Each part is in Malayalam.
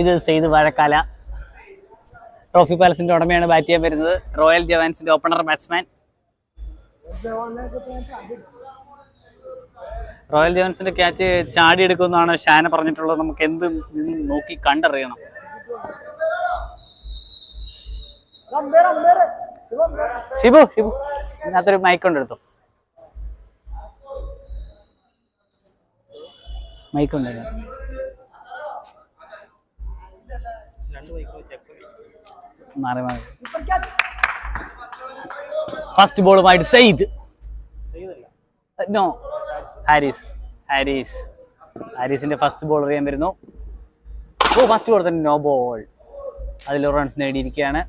ഇത് സെയ്ത് വാഴക്കാല. ട്രോഫി പാലസിന്റെ ഉടമയാണ് ബാറ്റ് ചെയ്യാൻ വരുന്നത്. റോയൽ ജവാൻസിന്റെ ഓപ്പണർ ബാറ്റ്സ്മാൻ റോയൽ ജവാൻസിന്റെ ക്യാച്ച് ചാടി എടുക്കുമെന്നാണ് ഷാന പറഞ്ഞിട്ടുള്ളത്. നമുക്ക് എന്ത് നോക്കി കണ്ടറിയണം. ഷിബു ഷിബു. ഇതിനകത്തൊരു മൈക്ക് ഉണ്ട്? ഫസ്റ്റ് ബോളുമായിട്ട് സെയ്ദ്. നോ ഹാരിസ്. ഹാരിസ്. ഹാരിസിന്റെ ഫസ്റ്റ് ബോൾ എറിയാൻ വരുന്നു. ഓ ഫസ്റ്റ് ബോൾ തന്നെ. നോ ബോൾ അതിൽ റൺസ് നേടിയിരിക്കുകയാണ്.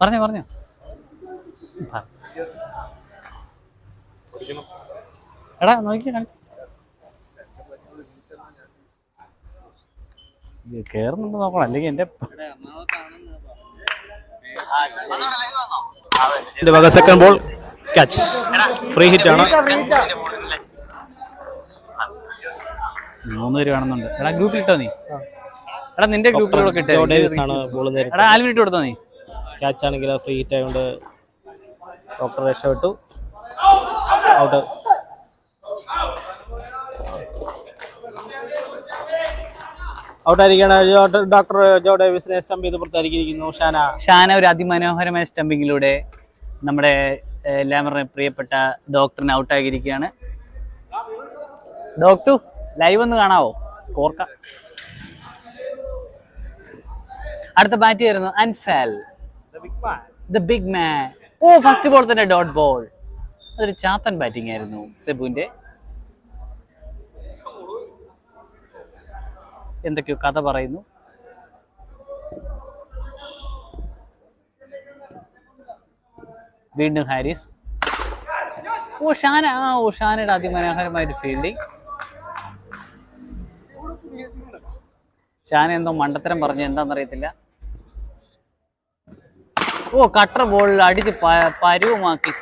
പറഞ്ഞോ പറഞ്ഞോ. പറ. എടാ നോക്കി കാണിച്ചു. കേറുന്നുണ്ടോ നോക്കണം. അല്ലെങ്കിൽ എന്റെ വക second ball catch free hit ആണ്. മൂന്ന് പേര് കാണുന്നുണ്ട്. എടാ ഗ്രൂപ്പിൽ ഇട്ടോ നീ? എടാ നിന്റെ ഗ്രൂപ്പിലൂടെ ജോ ഡേവിസ് ആണ് ബോൾ നേരെ എടാ ആൽവിൻ ഇട്ട് കൊടുത്തോ നീ? ക്യാച്ച് ആണെങ്കിൽ ഫ്രീ ഹിറ്റ് ആയതുകൊണ്ട് ഡോക്ടർ രക്ഷപ്പെട്ടു. ഔട്ട് ഔട്ടായിരിക്കുകയാണ് ജോ- ഡോക്ടർ ജോ ഡേവിസിനെ സ്റ്റംപ് പുറത്തായിരിക്കുന്നു. ഷാന. ഷാന ഒരു അതിമനോഹരമായ സ്റ്റംപിങ്ങിലൂടെ നമ്മുടെ എല്ലാവരുടെ പ്രിയപ്പെട്ട ഡോക്ടറിനെ ഔട്ടാക്കിയിരിക്കുകയാണ് ഡോക്ടർ ലൈവ് ഒന്ന് കാണാവോ? സ്കോർ അടുത്ത ബാറ്റ് ആയിരുന്നു Anfal. The big man oh first ball തന്നെ ഡോട്ട് ബോൾ അതൊരു ചാത്തൻ ബാറ്റിംഗ് ആയിരുന്നു സെബുവിന്റെ എന്തൊക്കെയോ കഥ പറയുന്നു. വീണ്ടും ഹാരിസ്. ഉഷാന ഷാന ആ ഉഷാനയുടെ ഷാനയുടെ അതിമനോഹരമായൊരു ഫീൽഡിംഗ് ഷാന എന്തോ മണ്ടത്തരം പറഞ്ഞു എന്താണെന്നറിയത്തില്ല ഓ കട്ടർ ബോളിൽ അടിച്ച് പരുവമാക്കി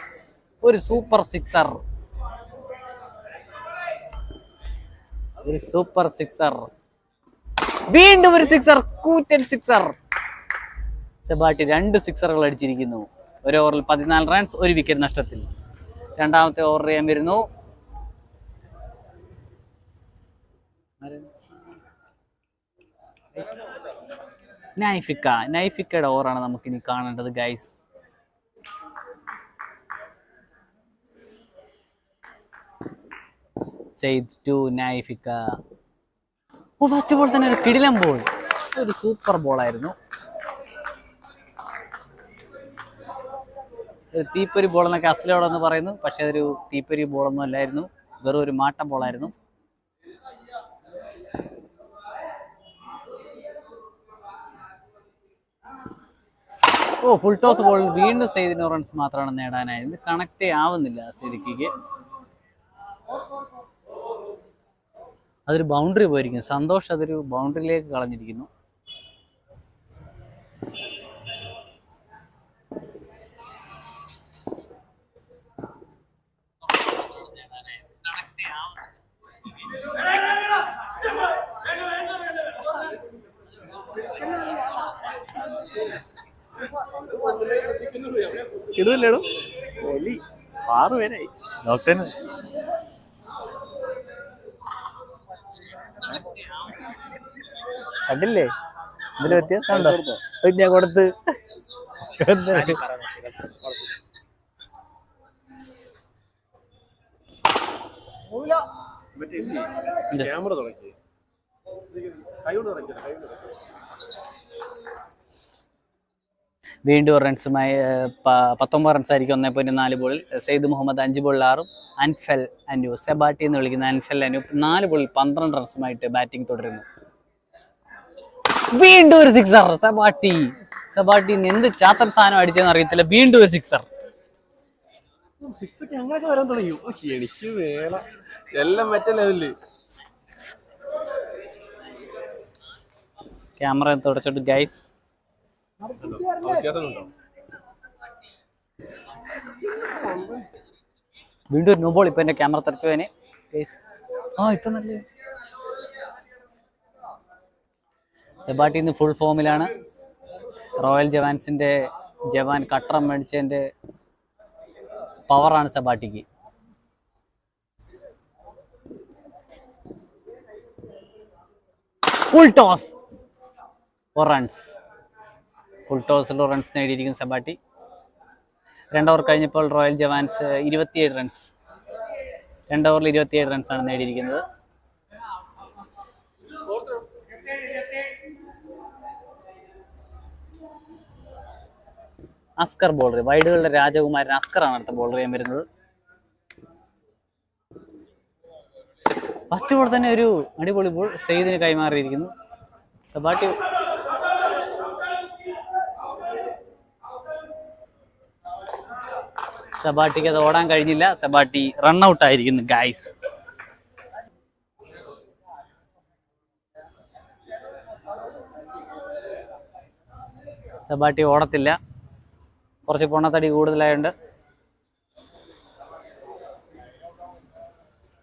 ഒരു സൂപ്പർ സിക്സർ ഒരു സൂപ്പർ സിക്സർ വീണ്ടും ഒരു സിക്സർ കൂറ്റൻ സിക്സർ. സെബാട്ടി രണ്ട് സിക്സറുകൾ അടിച്ചിരിക്കുന്നു. ഒരു ഓവറിൽ പതിനാല് റൺസ് ഒരു വിക്കറ്റ് നഷ്ടത്തിൽ. രണ്ടാമത്തെ ഓവർ ചെയ്യാൻ വരുന്നു. നൈഫിക്ക. നൈഫിക്കയുടെ ഓവറാണ് നമുക്ക് ഇനി കാണേണ്ടത് guys Syed to നൈഫിക്ക. First ball തന്നെ ഒരു കിടിലം ബോൾ ഒരു സൂപ്പർ ബോളായിരുന്നു ഒരു തീപ്പൊരി ബോൾ എന്നൊക്കെ അസ്ലോടെന്ന് പറയുന്നു. പക്ഷെ അതൊരു തീപ്പൊരി ബോളൊന്നും അല്ലായിരുന്നു. വെറും ഒരു മാട്ട ബോളായിരുന്നു ഓ ഫുൾ ടോസ് ബോൾ വീണ്ടും സെയ്തിന് റൺസ് മാത്രമാണ് നേടാനായത്. കണക്റ്റേ ആവുന്നില്ല സിദിക്കിക്ക് അതൊരു ബൗണ്ടറി പോയിരിക്കുന്നു. സന്തോഷ് അതൊരു ബൗണ്ടറിയിലേക്ക് കളഞ്ഞിരിക്കുന്നു. ഇടുന്നില്ലേടോ ഡോക്ടറിന് കണ്ടില്ലേ? ഇതിൽ വ്യത്യാസം ഉണ്ടോ? അത് ഞാൻ കൊടുത്ത്. ക്യാമറ വീണ്ടും റൺസുമായി പത്തൊമ്പത് റൺസ് ആയിരിക്കും ഒന്നേ പോയിന്റ് നാല് ബോളിൽ സെയ്ദ് മുഹമ്മദ് അഞ്ച് ബോളിൽ ആറും. അൻഫൽ അനു സെബാട്ടി എന്ന് വിളിക്കുന്ന അൻഫൽ അനു നാല് ബോളിൽ പന്ത്രണ്ട് റൺസുമായിട്ട് ബാറ്റിംഗ് തുടരുന്നു. വീണ്ടും ഒരു സിക്സർ. സബാട്ടി. സബാട്ടി എന്ത് ചാത്തൻ സാധനം അടിച്ചെന്ന് അറിയത്തില്ല. വീണ്ടും ഒരു സിക്സർ. സിക്സ് ഒക്കെ അങ്ങനെയൊക്കെ വരാൻ തുടങ്ങി. ഓ, എനിക്ക് വേണം എല്ലാം മറ്റേ ലെവലിൽ ക്യാമറ തുടച്ചിട്ട് ഗൈസ് വീണ്ടും ഒരു നോ ബോൾ ഇപ്പൊ എന്റെ ക്യാമറ തെറിച്ചതിന് ഗൈസ് ആ ഇപ്പൊ നല്ല സെബാട്ടി ഇന്ന് ഫുൾ ഫോമിലാണ് റോയൽ ജവാൻസിന്റെ ജവാൻ കട്ടറം മേടിച്ചതിന്റെ പവറാണ് സെബാട്ടിക്ക്. ഫുൾ ടോസ് റൺസ് ഫുൾ ടോസിൽ റൺസ് നേടിയിരിക്കുന്നു സെബാട്ടി. രണ്ട് ഓവർ കഴിഞ്ഞപ്പോൾ റോയൽ ജവാൻസ് ഇരുപത്തിയേഴ് റൺസ് രണ്ട് ഓവറിൽ ഇരുപത്തിയേഴ് റൺസാണ് നേടിയിരിക്കുന്നത്. അസ്കർ ബോളർ വൈഡുകളുടെ രാജകുമാരൻ അസ്കറാണ് അടുത്ത ബോളർ ചെയ്യാൻ വരുന്നത്. ഫസ്റ്റ് ബോൾ തന്നെ ഒരു അടിപൊളി ബോൾ സെയ്ദിന് കൈമാറിയിരിക്കുന്നു. സബാട്ടി സബാട്ടിക്ക് അത് ഓടാൻ കഴിഞ്ഞില്ല. സബാട്ടി റൺ ഔട്ട് ആയിരിക്കുന്നു ഗൈസ് സബാട്ടി ഓടത്തില്ല. കുറച്ച് പൊണ്ണത്തടി കൂടുതലായുണ്ട്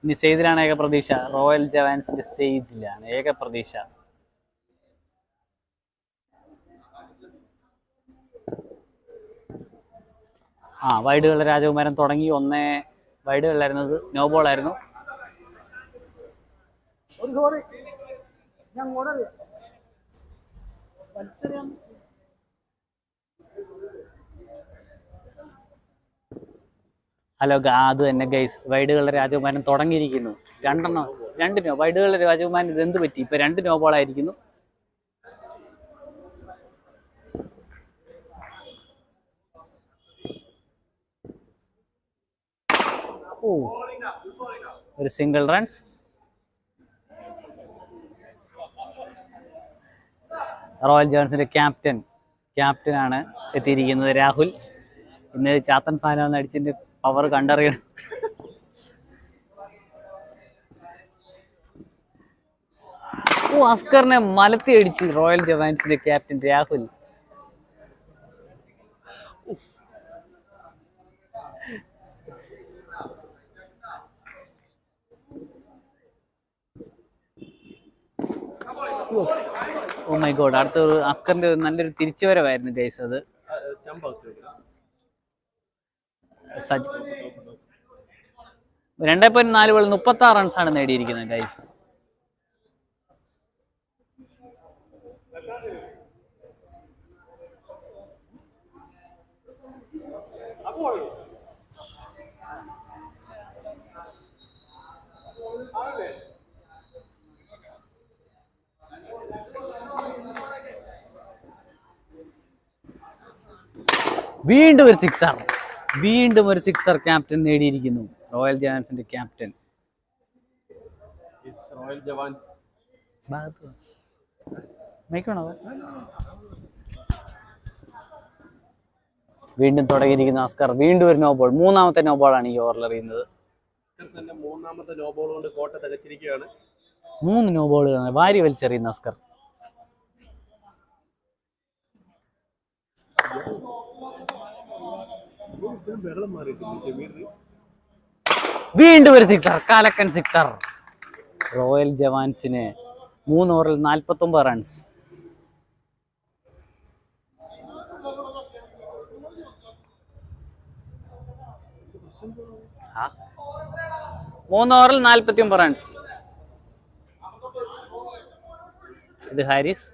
ഇനി സെയ്ദിലാണ് ഏക പ്രതീക്ഷ. റോയൽ ജവാൻസിന്റെ സെയ്ദിലാണ് ഏക പ്രതീക്ഷ. ആ വൈഡുകളുടെ രാജകുമാരൻ തുടങ്ങി. ഒന്നേ വൈഡുകളിലായിരുന്നത് നോ ബോൾ ആയിരുന്നു. ഞാൻ ഗ- ആ, അത് തന്നെ ഗൈസ് വൈഡുകളുടെ രാജകുമാരൻ തുടങ്ങിയിരിക്കുന്നു. രണ്ടെണ്ണം? രണ്ട് നോ വൈഡുകളുടെ രാജകുമാരൻ ഇത് എന്ത് പറ്റി? ഇപ്പൊ രണ്ട് നോ ബോൾ ആയിരിക്കുന്നു. ഓ ഒരു സിംഗിൾ റൺസ് റോയൽ ജോൺസിന്റെ ക്യാപ്റ്റൻ ക്യാപ്റ്റനാണ് എത്തിയിരിക്കുന്നത് രാഹുൽ. ഇന്ന് ചാത്തൻ ഫാനോ എന്ന് അടിച്ചിന്റെ പവർ കണ്ടറിയ അസ്കറിനെ മലത്തി അടിച്ച് റോയൽ ജവാൻസിന്റെ captain Rahul. Oh my god അടുത്ത അസ്കറിന്റെ നല്ലൊരു തിരിച്ചുവരവായിരുന്നു ഗൈസ് അത്. സജ് രണ്ടേ പോയിന്റ് നാല് ബോളിൽ മുപ്പത്തി ആറ് റൺസാണ് നേടിയിരിക്കുന്നത് ഗൈസ് വീണ്ടും ഒരു സിക്സർ വീണ്ടും ഒരു സിക്സർ ക്യാപ്റ്റൻ നേടിയിരിക്കുന്നു. റോയൽ ജവാൻസിന്റെ ക്യാപ്റ്റൻ. റോയൽ ജവാൻ. മൈക്കണോ വീണ്ടും തുടങ്ങിയിരിക്കുന്ന അസ്കർ വീണ്ടും ഒരു നോബോൾ മൂന്നാമത്തെ നോ ബോളാണ് ഈ ഓവറിൽ എറിയുന്നത്. തന്നെ മൂന്നാമത്തെ നോ ബോൾ കൊണ്ട് കോട്ട തികച്ചിരിക്കുകയാണ്. മൂന്ന് നോ ബോളുകളാണ് വാരി വലിച്ചെറിയുന്ന അസ്കർ വീണ്ടും ഒരു സിക്സർ കാലക്കൻ സിക്സർ റോയൽ ജവാൻസിന് മൂന്ന് ഓവറിൽ നാൽപ്പത്തി ഒമ്പത് റൺസ്. മൂന്ന് ഓവറിൽ നാൽപ്പത്തി ഒമ്പത് റൺസ് ഇത് ഹാരിസ്.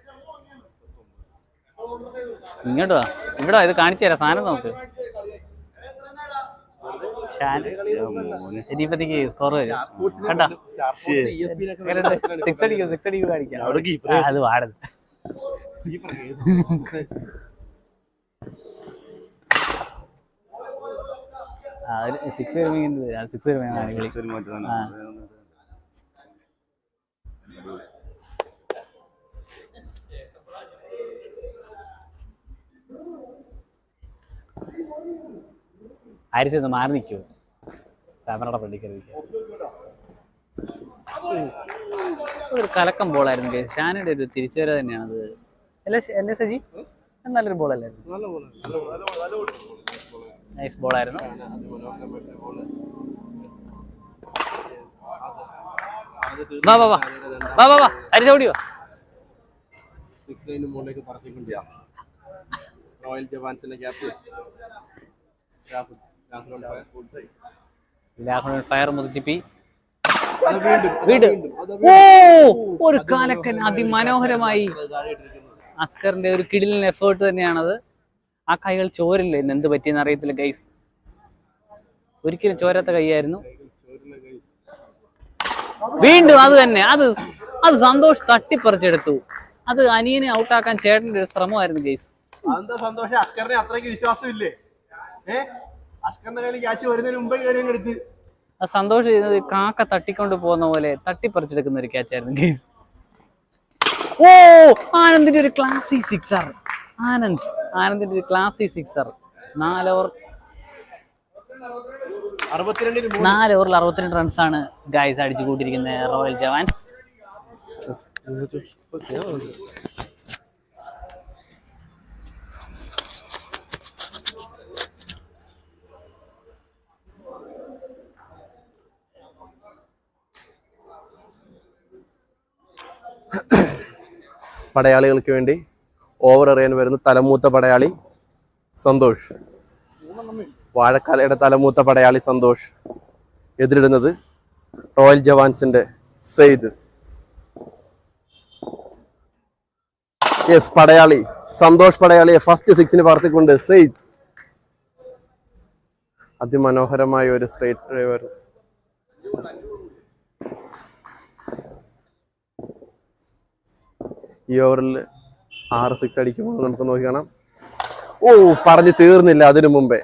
ഇങ്ങോട്ട് ഇവിടെ ഇത് കാണിച്ചു തരാം സാധനം നോക്ക് ഇനിയിപ്പത്തേക്ക് സ്കോർ വരും. കണ്ടോ? സിക്സ് അടിക്കും സിക്സ് അടിക്കും കാണിക്കാം. ആ, അത് പാടത് ആ സിക്സ് സിക്സ് ആരിച്ച് ഒന്ന് മാറി നിൽക്കുമോ ക്യാമറയുടെ പള്ളിക്കരുത് ഒരു കലക്കം ബോളായിരുന്നു കേസ് ഷാനയുടെ ഒരു തിരിച്ചുവരവ് തന്നെയാണത്. അല്ലേ അല്ലേ സജി? നല്ലൊരു ബോളല്ലായിരുന്നു. നൈസ് ബോളായിരുന്നു. വാ വാ വാ. വാ വാ വാ. ഹരിത ഓടിയോ സിക്സ് ലൈന് മുകളിലേക്ക് പറത്തിക്കൊണ്ടിയാ. റോയൽ ജവാൻസിന്റെ ക്യാപ്റ്റൻ. ഫയർ വീട് ഓ ഒരു കാലക്കൻ അതിമനോഹരമായി. അസ്കറിന്റെ ഒരു കിടിലൻ എഫേർട്ട് തന്നെയാണത്. ആ കൈകൾ ചോരില്ല? ഇന്ന് എന്ത് പറ്റിയെന്ന് അറിയത്തില്ല ഗൈസ് ഒരിക്കലും ചോരാത്ത കൈയായിരുന്നു. വീണ്ടും അത് തന്നെ. അത് അത് സന്തോഷ് തട്ടിപ്പറിച്ചെടുത്തു. അത് അനിയനെ ഔട്ടാക്കാൻ ചേട്ടന്റെ ഒരു ശ്രമമായിരുന്നു ഗൈസ് അതെന്താ സന്തോഷം? അസ്കറിനെ അത്രയ്ക്ക് വിശ്വാസമില്ലേ? ഏ? ക്യാച്ച് സന്തോഷ് ചെയ്യുന്നത് കാക്ക തട്ടിക്കൊണ്ട് പോകുന്ന പോലെ തട്ടിപ്പറിച്ചെടുക്കുന്ന ഒരു ക്യാച്ചായിരുന്നു ഗേസ് ഓ ആനന്ദിന്റെ ഒരു ക്ലാസി സിക്സർ ആനന്ദ് ആനന്ദിന്റെ ഒരു ക്ലാസി സിക്സർ നാല് ഓവർ നാല് ഓവറിൽ അറുപത്തിരണ്ട് റൺസ് ആണ് ഗൈസ് അടിച്ചു കൂട്ടിയിരിക്കുന്നത് റോയൽ ജവാൻസ്. പടയാളികൾക്ക് വേണ്ടി ഓവർ എറിയാൻ വരുന്ന തലമൂത്ത പടയാളി സന്തോഷ്. വാഴക്കാലയുടെ തലമൂത്ത പടയാളി സന്തോഷ്. എതിരിടുന്നത് റോയൽ ജവാൻസിന്റെ സെയ്ദ്. യെസ് പടയാളി. സന്തോഷ് പടയാളിയെ ഫസ്റ്റ് സിക്സിന് പറത്തിക്കൊണ്ട് സെയ്ദ്. അതിമനോഹരമായ ഒരു സ്ട്രേറ്റ് ഡ്രൈവർ ഈ ഓവറിൽ ആറ് സിക്സ് അടിക്കുമോ നമുക്ക് നോക്കി കാണാം. ഓ പറഞ്ഞു തീർന്നില്ല അതിനു മുമ്പേ.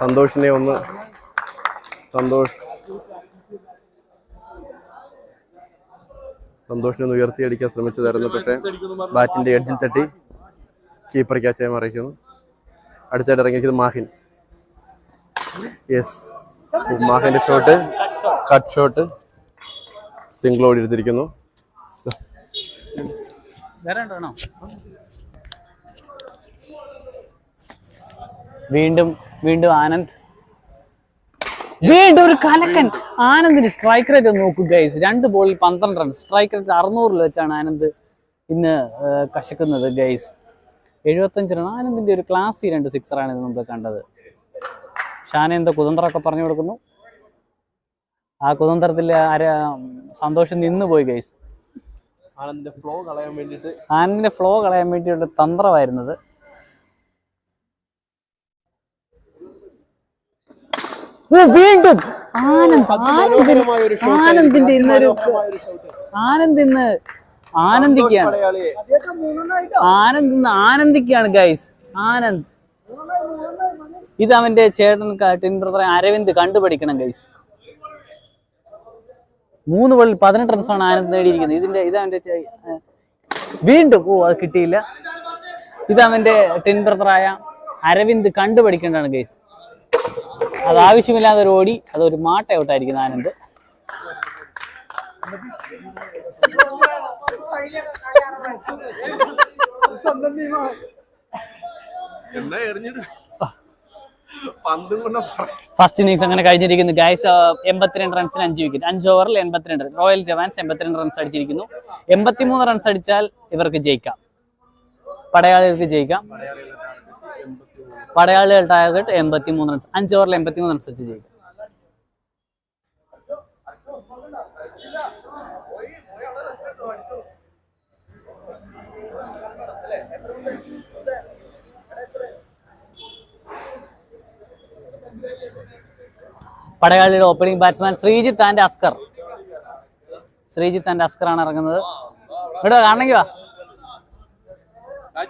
സന്തോഷിനെ ഒന്ന് സന്തോഷ് സന്തോഷിനെ ഒന്ന് ഉയർത്തിയടിക്കാൻ ശ്രമിച്ചതായിരുന്നു പക്ഷേ ബാറ്റിന്റെ എഡ്ജിൽ തട്ടി കീപ്പർ ക്യാച്ചായി മറിക്കുന്നു അടുത്തായിട്ട് ഇറങ്ങിയിരിക്കുന്നത് മാഹിൻ. യെസ് മാഹിന്റെ ഷോട്ട് കട്ട് ഷോട്ട് സിംഗിൾ ഓടി എടുത്തിരിക്കുന്നു. വേറെ വീണ്ടും വീണ്ടും ആനന്ദ്. വീണ്ടും ഒരു കലക്കൻ. ആനന്ദിന്റെ സ്ട്രൈക്ക് റേറ്റ് ഒന്ന് നോക്കുക ഗൈസ് രണ്ട് ബോളിൽ പന്ത്രണ്ട് റൺ സ്ട്രൈക്ക് റേറ്റ് അറുന്നൂറിൽ വെച്ചാണ് ആനന്ദ് ഇന്ന് കശക്കുന്നത് ഗൈസ് എഴുപത്തഞ്ച് റൺ ആനന്ദിന്റെ ഒരു ക്ലാസ് രണ്ട് സിക്സറാണ് ഇത് നമ്മൾ കണ്ടത്. ഷാന എന്തോ കുതന്ത്രമൊക്കെ പറഞ്ഞു കൊടുക്കുന്നു. ആ കുതന്ത്രത്തിൽ ആര സന്തോഷം നിന്നുപോയി ഗൈസ് ആനന്ദിന്റെ ഫ്ലോ കളയാൻ വേണ്ടിയിട്ട് ആനന്ദിന്റെ ഫ്ലോ കളയാൻ വേണ്ടിയുള്ള തന്ത്രമായിരുന്നത്. വീണ്ടും. ആനന്ദ് ആനന്ദിന് ആനന്ദിന്റെ ഇന്നൊരു. ആനന്ദ് ഇന്ന് ആനന്ദിക്കാണ് ആനന്ദ് ഇന്ന് ആനന്ദിക്കാണ് ഗൈസ് ആനന്ദ്. ഇത് അവന്റെ ചേട്ടൻ ടിൻ ബ്രദർ അരവിന്ദ് കണ്ടുപഠിക്കണം ഗൈസ് മൂന്ന് ബോളിൽ പതിനെട്ട് റൺസാണ് ആനന്ദ് നേടിയിരിക്കുന്നത്. ഇതിന്റെ ഇത് അവന്റെ വീണ്ടും ഓ അത് കിട്ടിയില്ല. ഇത് അവന്റെ ടിൻ ബ്രദറായ അരവിന്ദ് കണ്ടുപഠിക്കേണ്ടതാണ് ഗൈസ് അത് ആവശ്യമില്ലാതെ ഒരു ഓടി അതൊരു മാട്ട ഔട്ടായിരിക്കുന്നു ആനന്ദ്. എന്നാ എറിഞ്ഞിട്ട് ഫസ്റ്റ് ഇന്നിങ്സ് അങ്ങനെ കഴിഞ്ഞിരിക്കുന്നു. ഗൈസ് എൺപത്തിരണ്ട് റൺസിന് അഞ്ച് വിക്കറ്റ് അഞ്ച് ഓവറിൽ എൺപത്തിരണ്ട്. റോയൽ ജവാൻസ് എൺപത്തിരണ്ട് റൺസ് അടിച്ചിരിക്കുന്നു. എൺപത്തിമൂന്ന് റൺസ് അടിച്ചാൽ ഇവർക്ക് ജയിക്കാം. പടയാളികൾക്ക് ജയിക്കാം. പടയാളികൾ ടാർഗറ്റ് എൺപത്തിമൂന്ന്. റൺസ് അഞ്ച് ഓവറിൽ എൺപത്തിമൂന്ന് റൺസ് വെച്ച് ജയിക്കാം. പടയാളിയുടെ opening batsman Sreejith and Askar. Sreejith and Askar ആണ് ഇറങ്ങുന്നത്. ഇവിടെ കാണണമെങ്കിൽ വാ.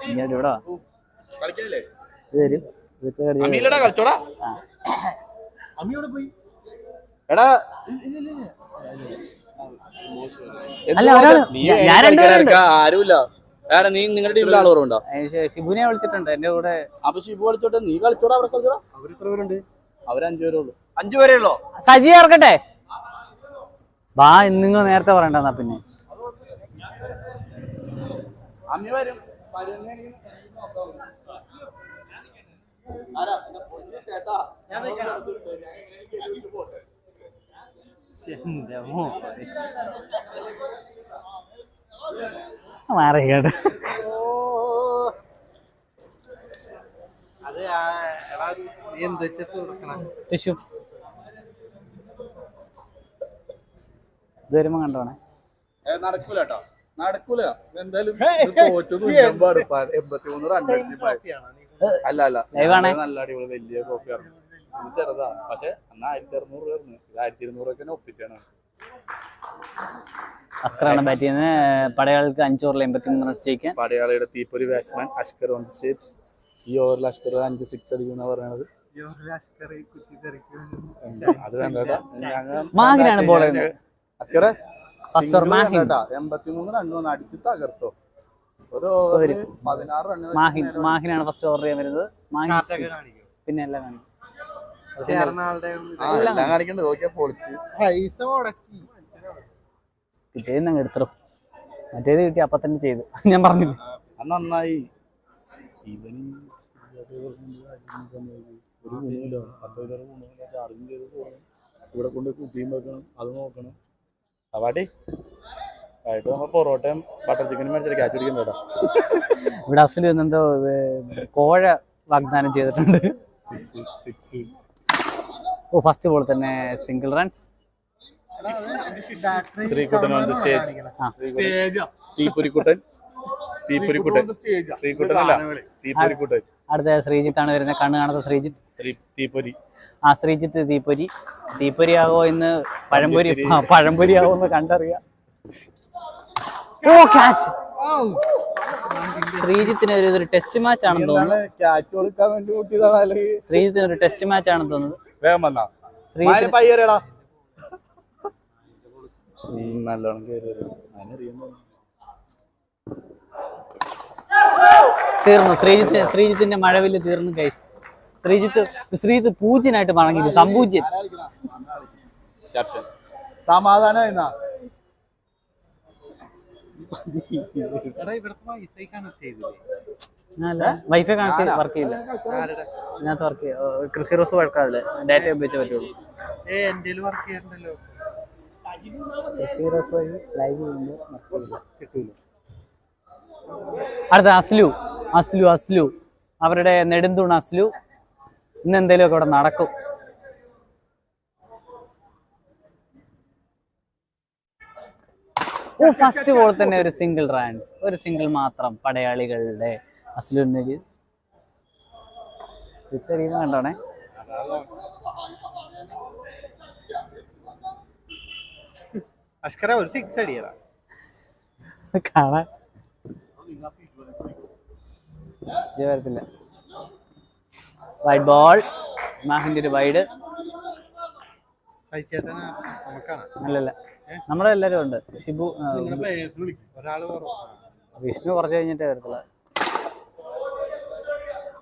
ഇങ്ങോട്ട് ഇവിടെ? വാ ഇത് അല്ല ഒരാൾ ഞാൻ- ഞാൻ രണ്ടുപേരുണ്ട് ആരുമില്ല. വേറെ നീ നിങ്ങളുടെ ടീമിൽ ആൾ കുറവുണ്ടോ ഏ, ശ- ഷിബുനെ വിളിച്ചിട്ടുണ്ട്. എന്റെ കൂടെ അപ്പൊ ശിബു കളിച്ചോട്ടെ നീ കളിച്ചോടാ അവിടെ കളിച്ചോടാ. അവരെത്ര എത്ര പേരുണ്ട്? അവർ അഞ്ചുപേരേ ഉള്ളൂ അഞ്ചു പേരേ ഉള്ളോ സജി ഇറക്കട്ടെ വാ നിങ്ങൾ നേരത്തെ പറയണ്ടെന്നാ പിന്നെ. അമ്മി വരും പൊന്നു ചേട്ടാ. മാറിക്കേട്ട് അത് ആ എടാ നീ എന്ത് വെച്ചാ തീർക്കണം ടിഷ്യൂ ഇത് വരുമ്പോ കണ്ടോണേ നടക്കൂല കേട്ടോ നടക്കൂല. എന്തായാലും അല്ല അല്ല. നല്ല അടിപൊളി വലിയ ഇത് ചെറുതാ പക്ഷെ അന്ന് ആയിരത്തി അറുന്നൂറ് രൂപ ഇത് ആയിരത്തി ഇരുന്നൂറൊക്കെ ഒപ്പിച്ചാണ്. അസ്കറാണ് ബാറ്റ് ചെയ്യുന്നത്. പടയാളിക്ക് അഞ്ച് എൺപത്തി മൂന്ന് റൺസ് ജയിക്കാൻ. പടയാളിയുടെ തീപ്പൊരി ബാറ്റ്സ്മാൻ അഷ്കർ ഓൺ സ്റ്റേജ് ഈ ഓവറിൽ അഷ്കർ അഞ്ച് സിക്സ് അടിക്കുന്ന പറയണത്. അത് മാഹിനാണ് ബോൾ ചെയ്യുന്നത്. അഷ്കറെ First മാഹിൻ. എൺപത്തിമൂന്ന് റൺ വന്ന് അടിച്ച് തകർത്തോ. ഒരു ഓവറിൽ പതിനാറ് റൺ മാഹിൻ മാഹിനാണ് ഫസ്റ്റ് ഓവർ ചെയ്യാൻ വരുന്നത്. മാഹിൻ പിന്നെ എല്ലാം ആ എല്ലാം കാണിക്കണ്ട്. നോക്കിയാ പൊളിച്ച്. പൈസ മുടക്കി. കിട്ടിയത് അങ്ങ് എടുത്തോ. മറ്റേത് കിട്ടി അപ്പൊ തന്നെ ചെയ്തു. ഞാൻ പറഞ്ഞില്ല? അത് നന്നായി. ഇവന് ഒരു ഗുണമില്ല പത്ത് പതിനാറ് ഗുണമില്ല ചാർജിങ് ചെയ്ത് പോകണം ഇവിടെ കൊണ്ട് കുട്ടിയും വെക്കണം അത് നോക്കണം. അവാടി ആയിട്ട് നമ്മൾ പൊറോട്ടയും ബട്ടർ ചിക്കനും മേടിച്ചാൽ ക്യാച്ച് പിടിക്കുന്നത് കേട്ടോ. ഇവിടെ അസുൽ എന്തോ കോഴ വാഗ്ദാനം ചെയ്തിട്ടുണ്ട്. ഓ ഫസ്റ്റ് ബോൾ തന്നെ single runs Sreekuttan on the stage. തീപ്പൊരിക്കുട്ടൻ. തീപ്പൊരിക്കുട്ടൻ. ശ്രീകുട്ടൻ അല്ല തീപ്പൊരിക്കുട്ടൻ. അടുത്ത ശ്രീജിത്താണ് വരുന്നത്. കണ്ണ് കാണാത്ത ശ്രീജിത്ത്. തീപ്പൊരി. ആ ശ്രീജിത്ത് തീപ്പൊരി. തീപ്പൊരി ആകോ ഇന്ന്? പഴംപൊരി. പഴംപൊരി ആകോ എന്ന് കണ്ടറിയാം. ഓ ക്യാച്ച് ശ്രീജിത്തിന് ഒരു ഇതൊരു ടെസ്റ്റ് മാച്ച് ആണെന്ന് തോന്നുന്നു. ശ്രീജിത്തിന് ഒരു ടെസ്റ്റ് മാച്ച് ആണെന്ന് തോന്നുന്നത് നല്ലോണം തീർന്നു. ശ്രീജിത്ത് ശ്രീജിത്തിന്റെ മഴവിൽ തീർന്നു കൈസ് ശ്രീജിത്ത് ശ്രീജിത്ത് പൂജ്യനായിട്ട് വണങ്ങി സമ്പൂജ്യൻ സമാധാനം എന്നാ? വൈഫൈ കണക്ട് ചെയ്തില്ലേ? വൈഫൈ കണക്ട് വർക്ക് ചെയ്യില്ല. ആരുടെ? ഇതിനകത്ത് വർക്ക് ഡാറ്റ ഉപയോഗിച്ചേ പറ്റുള്ളൂ. വഴി ലൈവ് വർക്ക് ചെയ്യില്ല. അടുത്ത അസ്ലു അസ്ലു അസ്ലു. അവരുടെ നെടുന്തൂൺ അസ്ലു. ഇന്ന് എന്തെങ്കിലുമൊക്കെ ഇവിടെ നടക്കും. ഓ ഫസ്റ്റ് ബോൾ തന്നെ ഒരു സിംഗിൾ റൺസ് ഒരു സിംഗിൾ മാത്രം പടയാളികളുടെ അസ്ലു കണ്ടോണേ? അഷ്കര ഒരു സിക്സ് കാണാൻ വരത്തില്ല. വൈഡ് ബോൾ മാഹിന്റെ ഒരു വൈഡ് അല്ലല്ല. നമ്മളെ നമ്മളെല്ലാരും ഉണ്ട്. ഷിബു വിഷ്ണു കുറച്ച് കഴിഞ്ഞിട്ടേ വരത്തുള്ളൂ.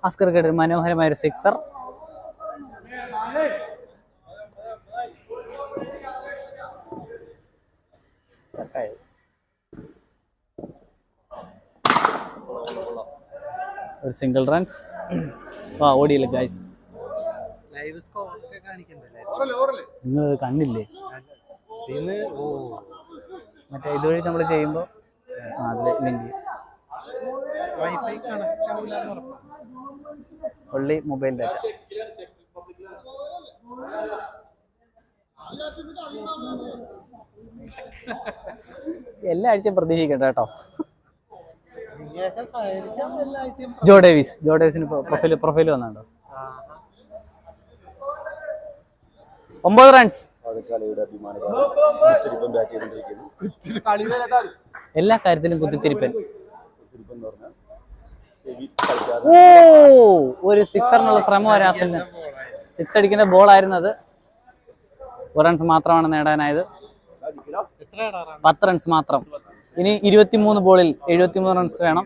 അസ്കർ കേട്ട് മനോഹരമായ ഒരു സിക്സർ ഒരു സിംഗിൾ റൺസ് ആ ഓടിയില്ല ഗൈസ് ലൈവ് സ്കോർ ഒക്കെ കാണിക്കണ്ടല്ലേ? നിങ്ങൾ കണ്ടില്ലേ? മറ്റേ ഇതുവഴി നമ്മൾ ചെയ്യുമ്പോൾ ലിങ്ക് ഒള്ളി മൊബൈൽ ഡാറ്റ എല്ലാ ആഴ്ചയും പ്രതീക്ഷിക്കട്ടെ കേട്ടോ. ജോ ഡേവിസ് ജോ ഡേവിസിന് പ്രൊഫൈൽ പ്രൊഫൈൽ വന്നുണ്ടോ? ഒമ്പത് റൺസ് എല്ലാ കാര്യത്തിലും കുത്തിത്തിരിപ്പൻ. ഓ ഒരു സിക്സറിനുള്ള ശ്രമം രാസിന് സിക്സ് അടിക്കേണ്ട ബോൾ ആയിരുന്നു അത്. ഒരു റൺസ് മാത്രമാണ് നേടാനായത്. പത്ത് റൺസ് മാത്രം. ഇനി ഇരുപത്തിമൂന്ന് ബോളിൽ എഴുപത്തിമൂന്ന് റൺസ് വേണം.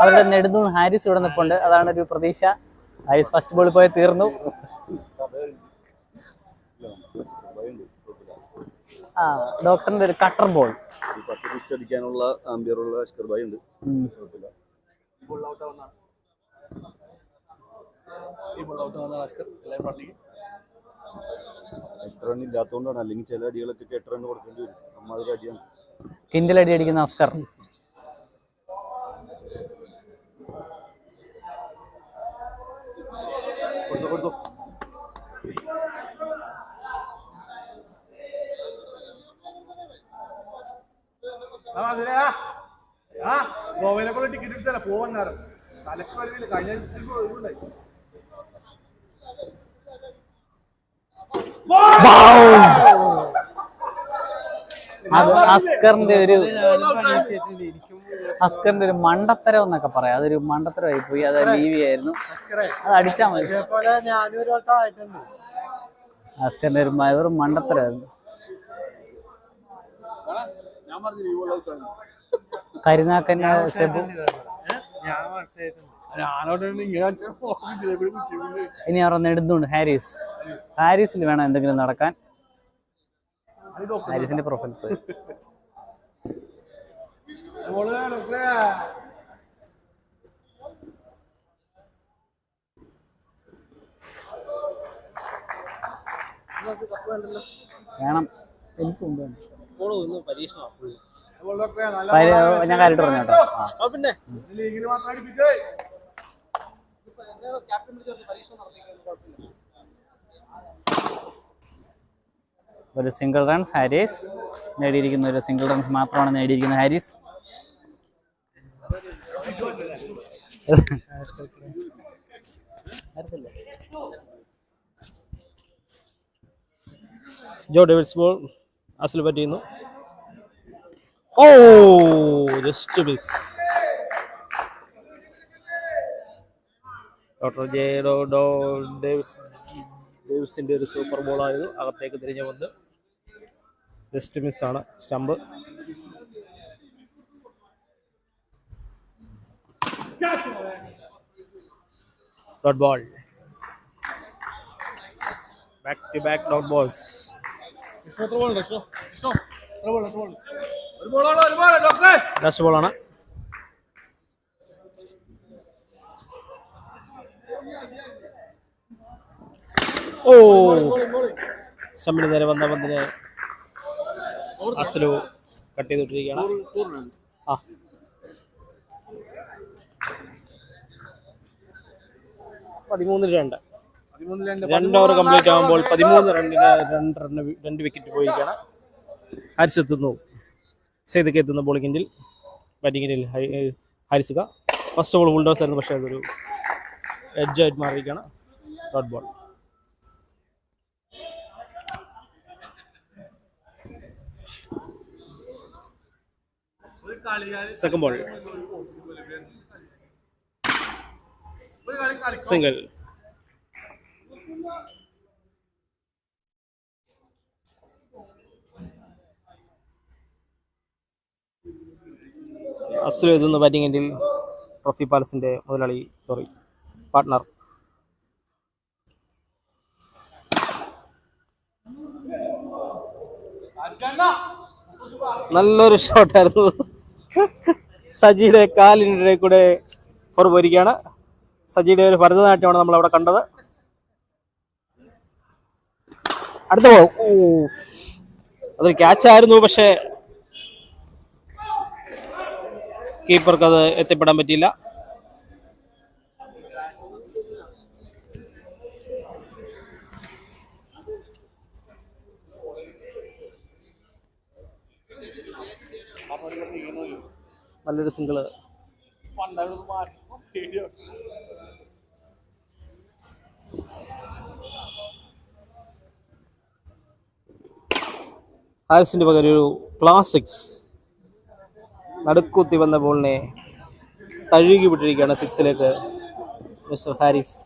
അവരുടെ നെടുന്നു ഹാരിസ് ഇവിടെ നിൽപ്പുണ്ട് അതാണ് ഒരു പ്രതീക്ഷ. ഹാരിസ് ഫസ്റ്റ് ബോളിൽ പോയി തീർന്നു. ആ ഡോക്ടറിന്റെ ഒരു കട്ടർ ബോൾ അടിക്കാനുള്ള ആംബിയറുള്ള ഉണ്ട്. എട്ട് റൺ ഇല്ലാത്തതുകൊണ്ടാണ്. അല്ലെങ്കിൽ ചില അടികളൊക്കെ എട്ട് റൺ കൊടുക്കേണ്ടി വരും. അമ്മാതിരി അടിയാണ്. കിൻഡിലടി അടിക്കുന്ന അസ്കർ ഗോവയിലെ കൂടെ ടിക്കറ്റ് എടുത്തല്ല? പോവന്നാറ് തലക്ക് വരവില്ല കഴിഞ്ഞ ഒഴിവുണ്ടായി. അസ്കറിന്റെ ഒരു അസ്കറിന്റെ ഒരു മണ്ടത്തരം എന്നൊക്കെ പറയാം. അതൊരു മണ്ടത്തരമായി പോയി. അത് ലീവ് ആയിരുന്നു അത് അടിച്ചാ മതി. അസ്കറിന്റെ ഒരു വെറും മണ്ടത്തരമായിരുന്നു. ഞാൻ പറഞ്ഞു ഈ വെള്ളം സെബു. ഇനി അവർ നെടുന്നുണ്ട് ഹാരിസ്. ഹാരിസിൽ വേണം എന്തെങ്കിലും നടക്കാൻ. ഹാരിസിന്റെ പ്രൊഫൈൽ പോയി വേണം. എനിക്ക് മുമ്പ് ഞാൻ കാര്യമായിട്ട് പറഞ്ഞു കേട്ടോ. പിന്നെ. ലീഗിന് മാത്രം ഒരു സിംഗിൾ റൺസ് ഹാരിസ് നേടിയിരിക്കുന്ന ഒരു സിംഗിൾ റൺസ് മാത്രമാണ് നേടിയിരിക്കുന്നത് ഹാരിസ് ജോ ഡേവിഡ്സ് ബോൾ അസിൽ ബാറ്റ് ചെയ്യുന്നു oh just miss doctor J ഡോ ഡോ ഡേവിസ് ഡേവിസിന്റെ ഒരു സൂപ്പർ ബോളായിരുന്നു അകത്തേക്ക് തിരിഞ്ഞു വന്ന് just മിസ്സാണ് stump dot ball back to back dot balls ഒരു ബോളാണോ ഒരു ബോളാ ഡോക്ടറെ ലാസ്റ്റ് ബോളാണ് ഓ. സമ്മിന് നേരെ വന്ന പന്തിന് അസലു കട്ട് ചെയ്തിട്ടിരിക്കുകയാണ് ആ. പതിമൂന്ന് രണ്ട്. രണ്ട് ഓവർ കംപ്ലീറ്റ് ആകുമ്പോൾ പതിമൂന്ന് റണ്ണിന് രണ്ട് റണ്ണ് രണ്ട് വിക്കറ്റ് പോയിരിക്കുകയാണ്. ഹാരിസ് എത്തുന്നു സേതൊക്കെ എത്തുന്ന ബോളിങ്ങിൽ ബാറ്റിങ്ങിൽ ഹാരിസുക. ഫസ്റ്റ് ബോൾ ബുൾഡോസ് ആയിരുന്നു പക്ഷേ അതൊരു എഡ്ജായിട്ട് മാറിയിരിക്കുകയാണ്. Dot ball second ball single അസുര എഴുതുന്ന എൻഡിൽ ട്രോഫി പാലസിന്റെ മുതലാളി സോറി പാർട്ട്ണർ നല്ലൊരു ഷോട്ടായിരുന്നു സജിയുടെ കാലിന്റെ കൂടെ കുറവ് പോയിരിക്കുകയാണ് സജിയുടെ ഒരു ഭരതനാട്യമാണ് നമ്മൾ അവിടെ കണ്ടത്. അടുത്ത ഓ. അതൊരു ക്യാച്ചായിരുന്നു പക്ഷേ കീപ്പർക്ക് അത് എത്തിപ്പെടാൻ പറ്റിയില്ല. നല്ലൊരു സിംഗിൾ ഹാരിസിന്റെ പകരം ഒരു ക്ലാസിക്സ് നടുക്കുത്തി വന്ന ബോളിനെ തഴുകി വിട്ടിരിക്കുകയാണ് സിക്സിലേക്ക് മിസ്റ്റർ ഹാരിസ്.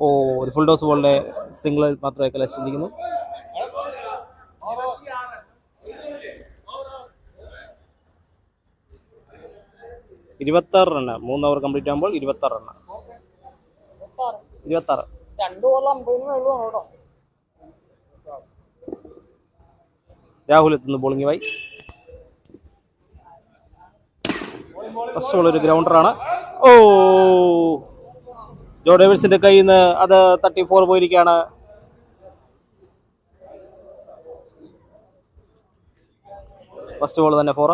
ഓ ഒരു ഫുൾ ഡോസ് ബോളിനെ സിംഗിൾ മാത്രമേ കലാശിച്ചിരിക്കുന്നു ഇരുപത്തി ആറ് റണ്ണ് മൂന്ന് ഓവർ കംപ്ലീറ്റ് ആകുമ്പോൾ ഇരുപത്താറ് റണ്ണ് ഇരുപത്താറ്. രാഹുൽ എത്തുന്നു ബോളിംഗുമായി ഫസ്റ്റ് ബോൾ ഒരു ഗ്രൗണ്ടറാണ് ഓ! ജോ ഡേവിഡ്സിന്റെ കയ്യിൽ നിന്ന് അത് തട്ടി ഫോർ പോയിരിക്കുകയാണ് ഫസ്റ്റ് ബോൾ തന്നെ ഫോർ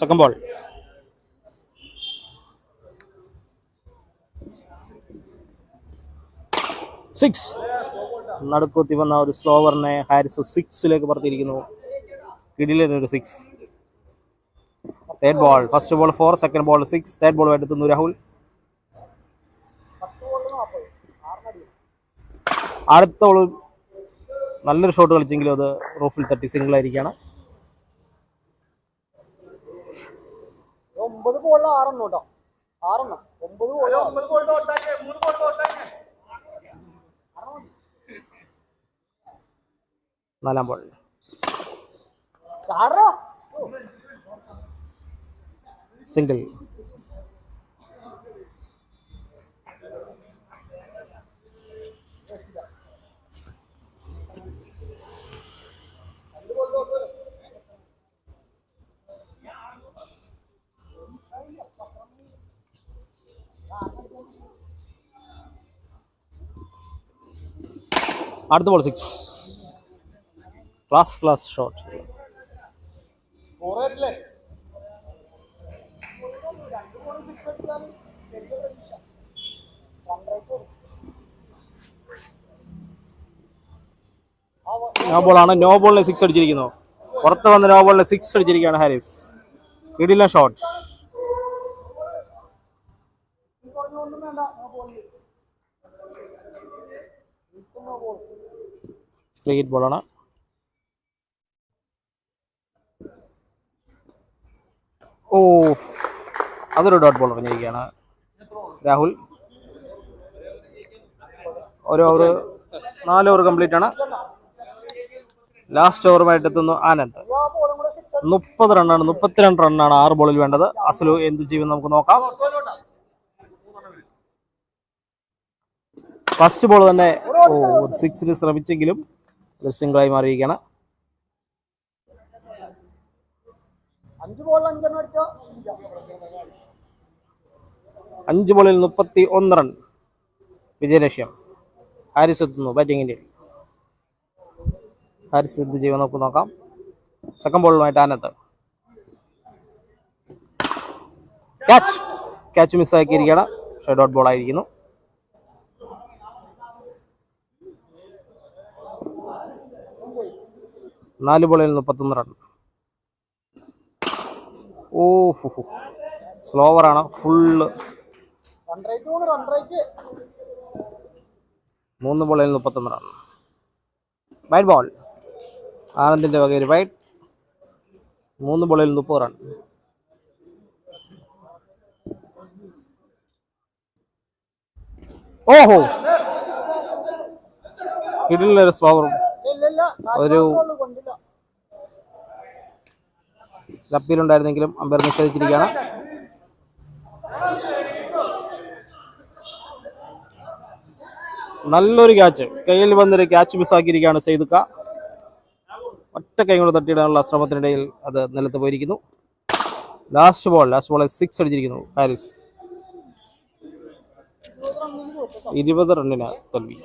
സെക്കൻഡ് ബോൾ സിക്സ് നടുക്കുത്തി വന്ന ഒരു സ്ലോവറിനെ ഹാരിസ് സിക്സിലേക്ക് പറത്തിയിരിക്കുന്നു. കിടിലൻ ഒരു six third ball first ball four second ball six third ball എടുത്തുന്നു Rahul. അടുത്ത ബോൾ നല്ലൊരു ഷോട്ട് കളിച്ചെങ്കിലും അത് റൂഫിൽ തട്ടി സിംഗിൾ ആയിരിക്കുകയാണ്. ഒമ്പത് ബോളിൽ ആറെണ്ണം കേട്ടോ. ആറെണ്ണം. ഒമ്പത് ബോളിൽ നാലാം ബോൾ ആറോ സിംഗിൾ അടുത്ത ball six class class shot no ബോളാണ് no ബോളിന് സിക്സ് അടിച്ചിരിക്കുന്നു. പുറത്ത് വന്ന നോ ബോളിന് സിക്സ് അടിച്ചിരിക്കുകയാണ് ഹാരിസ് ഇടില്ല ഷോട്ട് ഹിറ്റ് ബോളാണ് ഓ അതൊരു ഡോട്ട് ബോൾ പറഞ്ഞിരിക്കുകയാണ്. രാഹുൽ. ഒരു ഓവർ നാല് ഓവർ കംപ്ലീറ്റ് ആണ്. ലാസ്റ്റ് ഓവറുമായിട്ട് എത്തുന്നു ആനന്ദ്. മുപ്പത് റണ്ണാണ് മുപ്പത്തിരണ്ട് റണ്ണാണ് ആറ് ബോളിൽ വേണ്ടത്. അസലു എന്ത് ചെയ്യുമെന്ന് നമുക്ക് നോക്കാം. ഫസ്റ്റ് ബോൾ തന്നെ ഓ സിക്സിന് ശ്രമിച്ചെങ്കിലും സിംഗിളായി മാറിയിരിക്കുകയാണ്. അഞ്ച് ബോളിൽ അഞ്ചെണ്ണം അഞ്ച് ബോളിൽ മുപ്പത്തി ഒന്ന് റൺ വിജയലക്ഷ്യം. ഹാരിസ് എത്തുന്നു ബാറ്റിങ്ങിന്റെ ഹാരിസ് എന്ത് ചെയ്യുമെന്ന് നമുക്ക് നോക്കാം. സെക്കൻഡ് ബോളുമായിട്ട് ആനത്ത് ക്യാച്ച് ക്യാച്ച് മിസ്സാക്കിയിരിക്കുകയാണ് ഷെ ഡോട്ട് ബോൾ ആയിരിക്കുന്നു. നാല് ബോളിൽ മുപ്പത്തൊന്ന് റൺ ഓ സ്ലോവറാണ് ഫുള്ള് മൂന്ന് റൺ നിന്ന് ബോളിൽ മുപ്പത്തൊന്ന് റൺ വൈറ്റ് ബോൾ ആനന്ദിന്റെ വകയിൽ വൈറ്റ് മൂന്ന് ബോളിൽ മുപ്പത് റൺ ഓഹോ. ഇതിലൊരു ഇല്ലില്ല ഒരു ലപ്പീലുണ്ടായിരുന്നെങ്കിലും അമ്പയർ നിഷേധിച്ചിരിക്കുകയാണ്. നല്ലൊരു ക്യാച്ച് കയ്യിൽ വന്നൊരു ക്യാച്ച് മിസ്സാക്കിയിരിക്കുകയാണ് സെയ്തുക്ക ഒറ്റ കൈ കൊണ്ട് തട്ടിയിടാനുള്ള ശ്രമത്തിനിടയിൽ അത് നിലത്ത് പോയിരിക്കുന്നു. ലാസ്റ്റ് ബോൾ ലാസ്റ്റ് ബോളിൽ സിക്സ് അടിച്ചിരിക്കുന്നു ഹാരിസ് ഇരുപത് റണ്ണിന് തോൽവി.